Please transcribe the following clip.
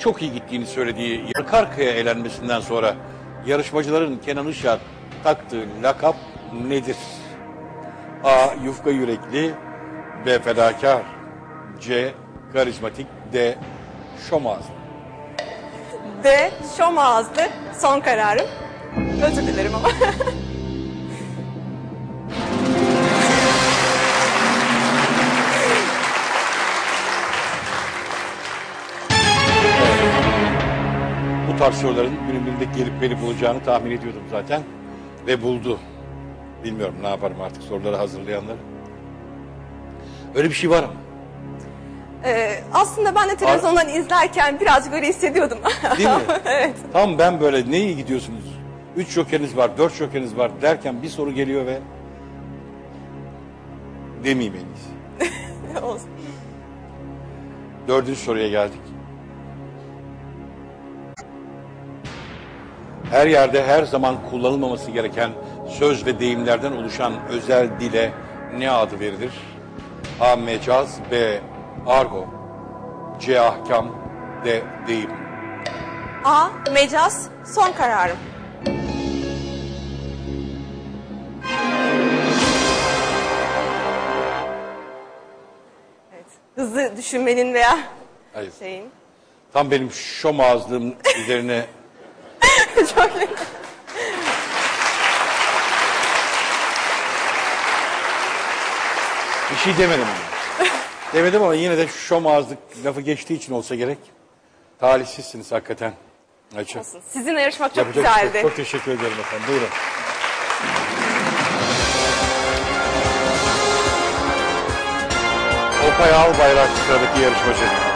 çok iyi gittiğini söylediği arka arkaya elenmesinden sonra yarışmacıların Kenan Işık'a taktığı lakap nedir? A. Yufka yürekli B. Fedakar C. Karizmatik D. Şomaz D. Şom ağızlı. Son kararım. Özür dilerim ama. Bu tarz soruların günün birinde gelip beni bulacağını tahmin ediyordum zaten. Ve buldu. Bilmiyorum ne yaparım artık soruları hazırlayanları. Öyle bir şey var ama. Ee, aslında ben de televizyondan izlerken birazcık öyle hissediyordum. Değil mi? evet. Tam ben böyle ne iyi gidiyorsunuz. Üç jokeriniz var, dört jokeriniz var derken bir soru geliyor ve demeyeyim en iyisi. Olsun. Dördüncü soruya geldik. Her yerde her zaman kullanılmaması gereken söz ve deyimlerden oluşan özel dile ne adı verilir? A. Mecaz B. Argo C. Ahkam D. Deyim A. Mecaz. Son kararım. Evet. Hızlı düşünmenin veya Hayır. şeyin. Tam benim şom ağızlığım üzerine Çok bir şey demedim ama. Demedim ama yine de şom ağızlık lafı geçtiği için olsa gerek. Talihsizsiniz hakikaten. Ayça. olsun. Sizinle yarışmak çok Yapacak şey güzeldi. Çok teşekkür ederim efendim. Buyurun. Okay Albayrak sıradaki yarışmacı.